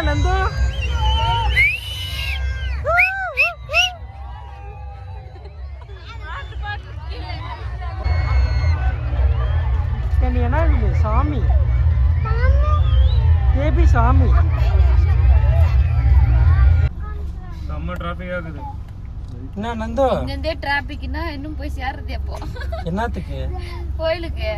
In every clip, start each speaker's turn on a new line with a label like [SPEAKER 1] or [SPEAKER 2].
[SPEAKER 1] என்ன என்ன நந்து?
[SPEAKER 2] இங்கிருந்தே டிராபிக்னா இன்னும் போய் சேர்றது அப்போ.
[SPEAKER 1] என்னத்துக்கு?
[SPEAKER 2] கோயிலுக்கு.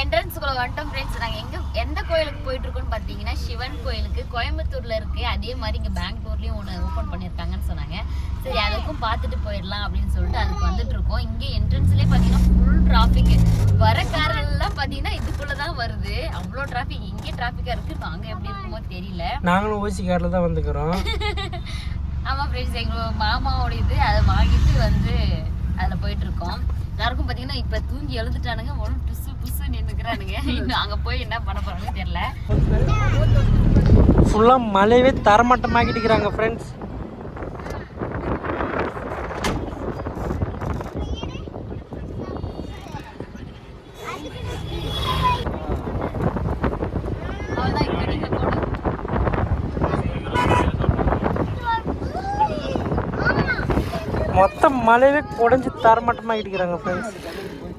[SPEAKER 2] என்ட்ரன்ஸ்குள்ள வந்துட்டோம் ஃப்ரெண்ட்ஸ் நாங்க எங்க எந்த கோயிலுக்கு போயிட்டு இருக்கோம்னு பாத்தீங்கன்னா சிவன் கோயிலுக்கு கோயம்புத்தூர்ல இருக்கு. அதே மாதிரி இங்க பெங்களூர்லயும் ஒன்று ஓப்பன் பண்ணியிருக்காங்கன்னு சொன்னாங்க. சரி அதுக்கும் பார்த்துட்டு போயிடலாம் அப்படின்னு சொல்லிட்டு அதுக்கு வந்துட்டு இருக்கோம் இங்க என்ட்ரன்ஸ்லயே பாத்தீங்கன்னா ஃபுல் டிராபிக் வர கார் எல்லாம் பாத்தீங்கன்னா இதுக்குள்ள தான் வருது. அவ்வளோ டிராபிக் இங்கே டிராபிக்கா இருக்கு. அங்க எப்படி இருக்குமோ தெரியல.
[SPEAKER 1] நாங்களும் ஓசி காரில் தான் வந்துக்கிறோம்.
[SPEAKER 2] ஆமா ஃப்ரெண்ட்ஸ் எங்க மாமாவோட இது அதை வாங்கிட்டு வந்து அதுல போயிட்டு இருக்கோம் எல்லாருக்கும் பாத்தீங்கன்னா இப்ப தூங்கி எழுந்துட்டானுங்க. ஒன்றும் புசு புசு நின்றுக்கிறானுங்க இன்னும் அங்க போய் என்ன பண்ண போறாங்கன்னு தெரியல.
[SPEAKER 1] ஃபுல்லாக மழையவே தரமட்டமாக்கிட்டுக்கிறாங்க ஃப்ரெண்ட்ஸ்
[SPEAKER 2] அவ்வளவுதான் இப்ப நீங்க போடு
[SPEAKER 1] மொத்தம் மழையவே குடஞ்சி இடிக்கிறாங்க ஃப்ரெண்ட்ஸ் கண்டினியூ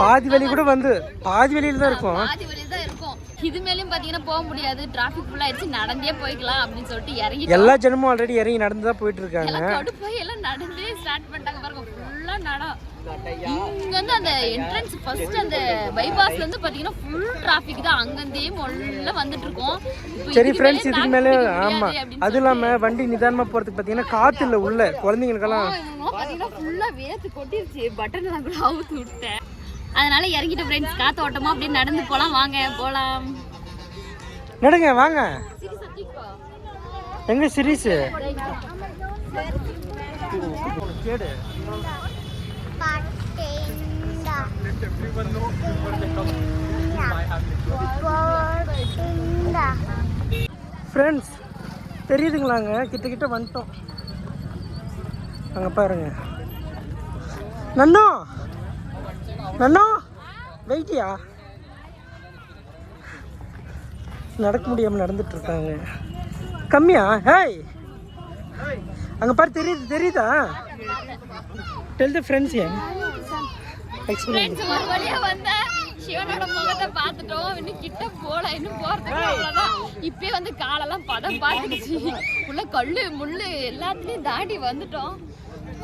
[SPEAKER 1] பாதி வழி கூட வந்து பாதி வழியில் தான் இருக்கும்.
[SPEAKER 2] பாதி வழியில தான் இருக்கும். இது மேலயும் பாத்தீங்கன்னா போக முடியாது. டிராஃபிக் ஃபுல் ஆயிடுச்சு. நடந்தே போய்க்கலாம் அப்படின்னு சொல்லிட்டு இறங்கி
[SPEAKER 1] எல்லா ஜனமும் ஆல்ரெடி இறங்கி நடந்து தான் போயிட்டு இருக்காங்க.
[SPEAKER 2] கடுப்பாய் எல்லாம் நடந்தே ஸ்டார்ட் பண்ணிட்டாங்க பாருங்க. ஃபுல்லா நடம் இங்க வந்து அந்த என்ட்ரன்ஸ் ஃபர்ஸ்ட் அந்த பைபாஸ்ல இருந்து பாத்தீங்கன்னா ஃபுல் டிராஃபிக் தான். அங்கந்தே மொல்ல வந்துட்டு இருக்கோம்
[SPEAKER 1] சரி ஃப்ரெண்ட்ஸ் இதுக்கு மேலே ஆமா. அது இல்லாம வண்டி நிதானமா போறதுக்கு பாத்தீங்கன்னா காத்து இல்ல உள்ள குழந்தைங்களுக்கெல்லாம்
[SPEAKER 2] பாத்தீங்கன்னா ஃபுல்லா வேர்த்து கொட்டிருச்சு. பட்டன் எல்லாம் கூட அவுத்து விட்டேன். அதனால இறங்கிட்ட ஃப்ரெண்ட்ஸ் காத்து ஓட்டமா அப்படியே நடந்து போலாம். வாங்க போலாம்.
[SPEAKER 1] நடுங்க வாங்க. எங்க சிரீஸ் கேடு. ஃப்ரெண்ட்ஸ் தெரியுதுங்களாங்க? கிட்ட கிட்ட வந்துட்டோம். அங்கே பாருங்க. நன்னோ நன்னோ வெயிட்டியா? நடக்க முடியாமல் நடந்துட்டு இருக்காங்க. கம்மியா? ஹேய்! அங்கே பாரு தெரியுது தெரியுதா? டெல் த ஃப்ரெண்ட்ஸ் ஏன் எக்ஸ்பீரியன்ஸ்
[SPEAKER 2] ஒரு வழியா வந்த சிவனோட முகத்தை பார்த்துட்டோம். இன்னும் கிட்ட போல இன்னும் போறதுக்கு அவ்வளவுதான். இப்பயே வந்து காலெல்லாம் பதம் பார்த்துடுச்சு உள்ள கல்லு முள்ளு எல்லாத்துலயும் தாண்டி வந்துட்டோம்.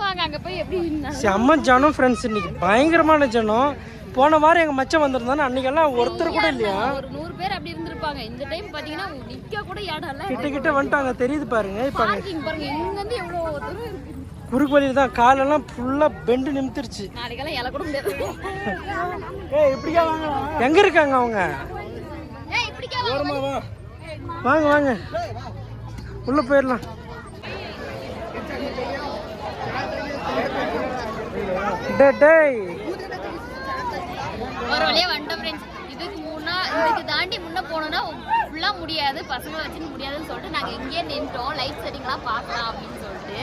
[SPEAKER 2] வாங்க அங்க போய் எப்படி
[SPEAKER 1] செம்ம ஜனம் ஃப்ரெண்ட்ஸ் இன்னைக்கு பயங்கரமான ஜனம். போன வாரம் எங்க மச்சான் வந்திருந்தானே அன்னைக்கெல்லாம் ஒருத்தர் கூட இல்லையா?
[SPEAKER 2] ஒரு நூறு பேர் அப்படி இருந்திருப்பாங்க. இந்த டைம் பாத்தீங்கன்னா நிக்க கூட இடம் இல்ல.
[SPEAKER 1] கிட்ட கிட்ட வந்துட்டாங்க. தெரியுது பாருங்க இப்ப
[SPEAKER 2] பார்க்கிங் பாருங்க. இங்க இருந்து எவ்வளவு தூரம்
[SPEAKER 1] குறுக்கு வழியில தான் காலெல்லாம் ஃபுல்லா பெண்டு நிமித்திருச்சு எங்க இருக்காங்க அவங்க? வாங்க. வாங்க உள்ள போயிடலாம் டேய், டேய்
[SPEAKER 2] ஒரு வழியா வந்துட்டோம் ஃப்ரெண்ட்ஸ் இதுக்கு முன்னா இதுக்கு தாண்டி முன்ன போனோம்னா ஃபுல்லா முடியாது. பசங்களை வச்சுன்னு முடியாதுன்னு சொல்லிட்டு நாங்க இங்கேயே நின்ட்டோம் லைட் செட்டிங்லாம் பார்க்கலாம் அப்படின்னு சொல்லிட்டு.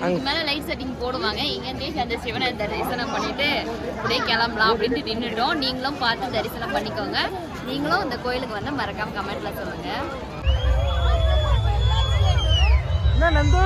[SPEAKER 2] இதுக்கு மேல லைட் செட்டிங் போடுவாங்க. இங்கேருந்தே அந்த சிவனை தரிசனம் பண்ணிட்டு அப்படியே கிளம்பலாம் அப்படின்ட்டு நின்றுட்டோம் நீங்களும் பார்த்து தரிசனம் பண்ணிக்கோங்க. நீங்களும் இந்த கோயிலுக்கு வந்து மறக்காம கமெண்ட்ல சொல்லுங்க.
[SPEAKER 1] என்ன நந்து?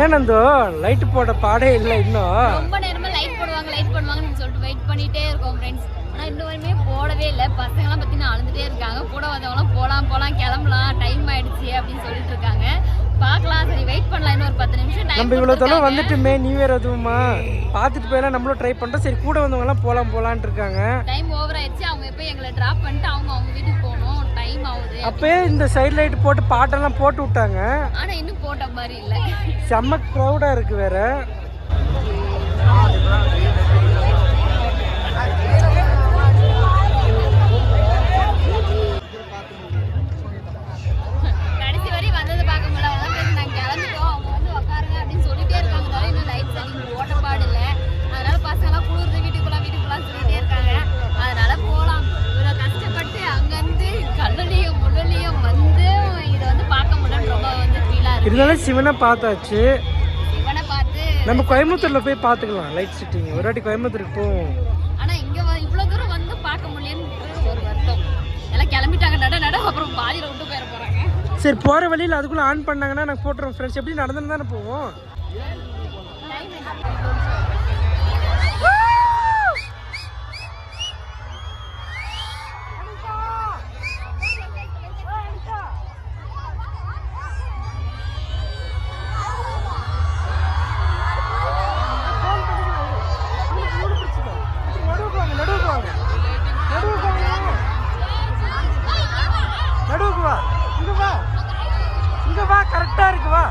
[SPEAKER 1] என்ன நந்து? லைட் போட பாடே இல்லை இன்னும்.
[SPEAKER 2] ரொம்ப நேரமா லைட் போடுவாங்க லைட் பண்ணுவாங்கன்னு சொல்லிட்டு வெயிட் பண்ணிட்டே இருக்கோம் ஃப்ரெண்ட்ஸ் ஆனா இன்னும் வரையுமே போடவே இல்லை. பசங்கலாம் பார்த்தீங்கன்னா அழுதுட்டே இருக்காங்க. கூட வந்தவங்களாம் போலாம் போலாம் கிளம்பலாம் டைம் ஆயிடுச்சு அப்படின்னு சொல்லிட்டு இருக்காங்க. பார்க்கலாம் சரி வெயிட் பண்ணலாம் இன்னும் ஒரு பத்து நிமிஷம். டைம்
[SPEAKER 1] நம்ம இவ்வளோ தொலைவு வந்துட்டுமே நியூ இயர் அதுவுமா. பார்த்துட்டு போயெல்லாம் நம்மளும் ட்ரை பண்ணுறோம் சரி கூட வந்தவங்கலாம் போகலாம் போகலான்ட்டு இருக்காங்க.
[SPEAKER 2] டைம் ஓவர் ஆயிடுச்சு. அவங்க எப்போ எங்களை டிராப் பண்ணிட்டு அவங்க அவங்க வீட்டுக்கு போகணும். டைம் ஆகுது.
[SPEAKER 1] அப்பயே இந்த சைட் லைட் போட்டு பாட்டெல்லாம் போட்டு விட்டாங்க.
[SPEAKER 2] ஆனா இன்னும் போட்ட மாதிரி இல்ல.
[SPEAKER 1] செம்ம க்ரௌடாக இருக்கு வேற. இருந்தாலும் சிவனை பார்த்தாச்சு. நம்ம கோயம்புத்தூர்ல போய் பார்த்துக்கலாம். லைட் செட்டிங் ஒரு வாட்டி கோயம்புத்தூருக்கு போவோம்.
[SPEAKER 2] ஆனா இங்க இவ்வளவு தூரம் வந்து பார்க்க முடியலன்னு ஒரு வருத்தம். எல்லாம் கிளம்பிட்டாங்க. நட நட அப்புறம் பாதியில விட்டு போயிட போறாங்க.
[SPEAKER 1] சரி போகிற வழியில் அதுக்குள்ளே ஆன் பண்ணாங்கன்னா நாங்கள் போட்டுறோம் ஃப்ரெண்ட்ஸ் எப்படி நடந்துன்னு தானே போவோம். கரெக்டாக இருக்குவா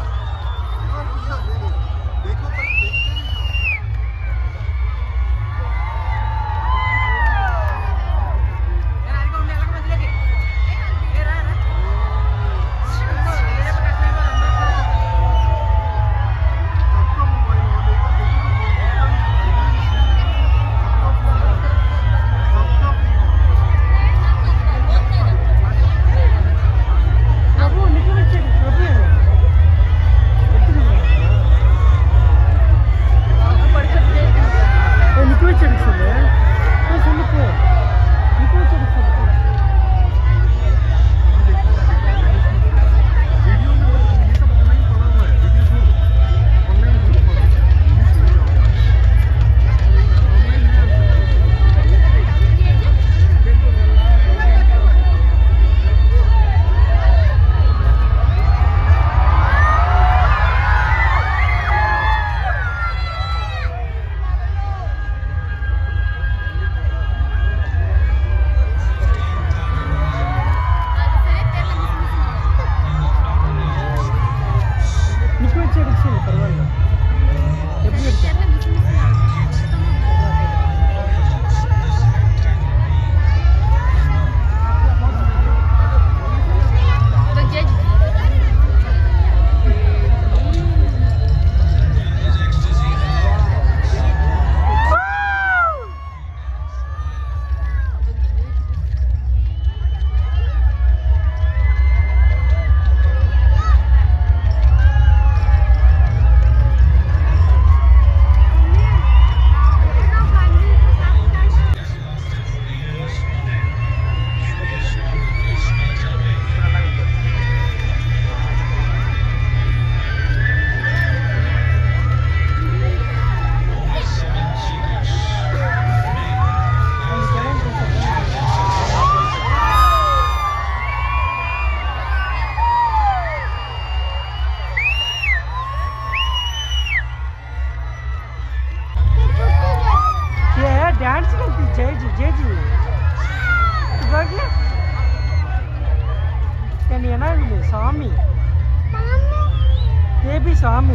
[SPEAKER 1] 小米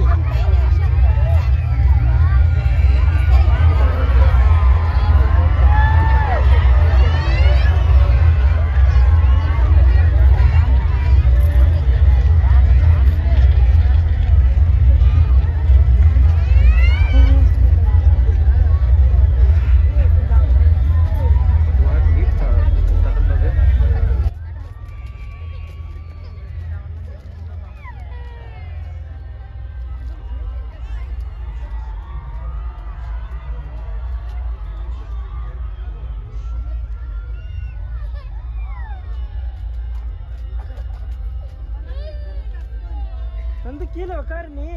[SPEAKER 1] உட்காரு நீ.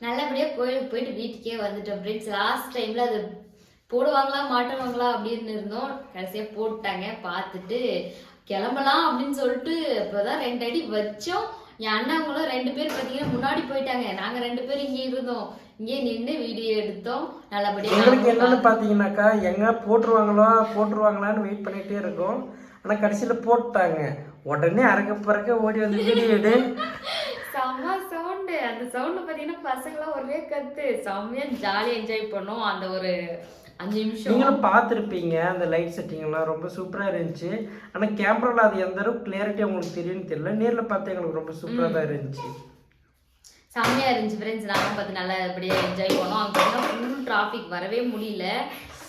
[SPEAKER 2] நல்லபடியா கோயிலுக்கு போயிட்டு வீட்டுக்கே வந்துட்டோம் ஃப்ரெண்ட்ஸ் லாஸ்ட் டைம்ல அது போடுவாங்களா மாட்டுவாங்களா அப்படின்னு இருந்தோம். கடைசியா போட்டாங்க பார்த்துட்டு கிளம்பலாம் அப்படின்னு சொல்லிட்டு இப்பதான் ரெண்டு அடி வச்சோம். என் அண்ணாங்களும் ரெண்டு பேர் பார்த்தீங்கன்னா முன்னாடி போயிட்டாங்க. நாங்க ரெண்டு பேரும் இங்கே இருந்தோம். இங்கே நின்று வீடியோ எடுத்தோம். நல்லபடியா
[SPEAKER 1] எங்களுக்கு என்னன்னு பார்த்தீங்கன்னாக்கா எங்க போட்டுருவாங்களோ போட்டுருவாங்களான்னு வெயிட் பண்ணிகிட்டே இருக்கோம். ஆனால் கடைசியில் போட்டாங்க. உடனே அறக்க பறக்க ஓடி வந்து வீடியோ எடு.
[SPEAKER 2] செம்ம சவுண்டு அந்த சவுண்டு பார்த்தீங்கன்னா பசங்களாம் ஒரே கத்து. செம்மையா ஜாலியாக என்ஜாய் பண்ணோம். அந்த ஒரு அஞ்சு நிமிஷம்.
[SPEAKER 1] நீங்களும் பார்த்துருப்பீங்க அந்த லைட் செட்டிங்லாம் ரொம்ப சூப்பராக இருந்துச்சு. ஆனால் கேமராவில் அது எந்த அளவுக்கு கிளியாரிட்டி உங்களுக்கு தெரியும்னு தெரியல. நேரில் பார்த்து எங்களுக்கு ரொம்ப சூப்பராக தான் இருந்துச்சு.
[SPEAKER 2] செம்மையா இருந்துச்சு ஃப்ரெண்ட்ஸ் நானும் பார்த்து நல்லபடியா என்ஜாய் பண்ணோம். அங்கே ஃபுல் டிராஃபிக் வரவே முடியல.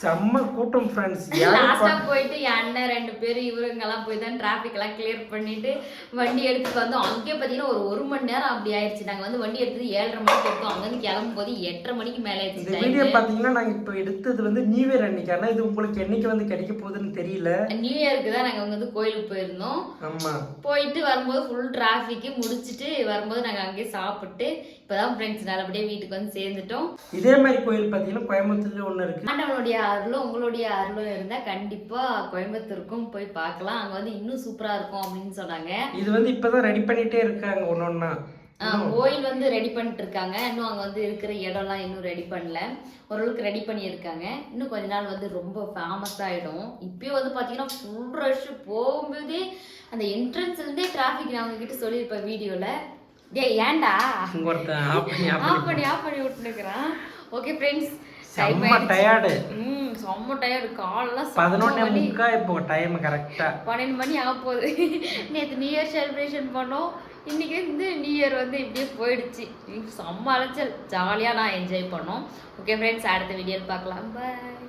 [SPEAKER 1] செம்ம கூட்டம் ஃப்ரெண்ட்ஸ்
[SPEAKER 2] லாஸ்டா போயிட்டு என் அண்ணன் ரெண்டு பேரும் இவருங்கெல்லாம் போய் தான் டிராஃபிக் எல்லாம் கிளியர் பண்ணிட்டு வண்டி எடுத்துட்டு வந்தோம். அங்கேயே பார்த்தீங்கன்னா ஒரு ஒரு மணி நேரம் அப்படி ஆயிடுச்சு. நாங்க வந்து வண்டி எடுத்தது ஏழரை மணிக்கு எடுத்தோம். அங்கேருந்து கிளம்பும் போது எட்டரை மணிக்கு மேலே
[SPEAKER 1] இந்த
[SPEAKER 2] ஆயிடுச்சு
[SPEAKER 1] வீடியோ பார்த்தீங்கன்னா நாங்கள் இப்போ எடுத்தது வந்து நியூ இயர் அன்னைக்கு. ஆனால் இது உங்களுக்கு என்னைக்கு வந்து கிடைக்க போகுதுன்னு தெரியல.
[SPEAKER 2] நியூ இயருக்கு தான் நாங்க வந்து கோயிலுக்கு போயிருந்தோம்.
[SPEAKER 1] ஆமாம்
[SPEAKER 2] போயிட்டு வரும்போது ஃபுல் டிராஃபிக்கு முடிச்சுட்டு வரும்போது நாங்கள் அங்கேயே சாப்பிட்டு இப்போதான் ஃப்ரெண்ட்ஸ் நல்லபடியாக வீட்டுக்கு வந்து சேர்ந்துட்டோம்.
[SPEAKER 1] இதே மாதிரி கோயில் பார்த்தீங்கன்னா கோயம்புத்தூர்ல ஒன்று இருக்கு.
[SPEAKER 2] ஆண்டவனுடைய அருளும் உங்களுடைய அருளும் இருந்தால் கண்டிப்பாக கோயம்புத்தூருக்கும் போய் பார்க்கலாம். அங்கே வந்து இன்னும் சூப்பராக இருக்கும் அப்படின்னு சொன்னாங்க.
[SPEAKER 1] இது வந்து இப்போதான் ரெடி பண்ணிட்டே இருக்காங்க ஒன்று ஒன்றா
[SPEAKER 2] கோயில் வந்து ரெடி பண்ணிட்டு இருக்காங்க. இன்னும் அங்கே வந்து இருக்கிற இடம்லாம் இன்னும் ரெடி பண்ணல. ஓரளவுக்கு ரெடி பண்ணியிருக்காங்க. இன்னும் கொஞ்ச நாள் வந்து ரொம்ப ஃபேமஸ் ஆகிடும் இப்பயும் வந்து பார்த்தீங்கன்னா ஃபுல் ரஷ் போகும்போதே அந்த என்ட்ரன்ஸ்லேருந்தே டிராஃபிக் நான் உங்ககிட்ட சொல்லியிருப்பேன் வீடியோவில் டேய் ஏன்டா?
[SPEAKER 1] ஒருத்தன் ஆஃப் பண்ணி ஆஃப்
[SPEAKER 2] பண்ணி. ஆஃப் பண்ணி விட்டுனுக்குறான். ஓகே ஃப்ரெண்ட்ஸ்
[SPEAKER 1] செம்ம டயர்டு
[SPEAKER 2] ம் செம்ம டயர்டு காலெல்லாம்
[SPEAKER 1] பதினொன்னே. முக்கா இப்போ டைம் கரெக்டாக
[SPEAKER 2] பன்னெண்டு மணி ஆக போகுது. நேற்று நியூ இயர் செலிப்ரேஷன் பண்ணோம். இன்னைக்கு வந்து நியூ இயர் வந்து இப்படியே போயிடுச்சு. செம்ம அலைச்சல். ஜாலியாக நான் என்ஜாய் பண்ணோம். ஓகே ஃப்ரெண்ட்ஸ் அடுத்த வீடியோவில் பார்க்கலாம். பாய்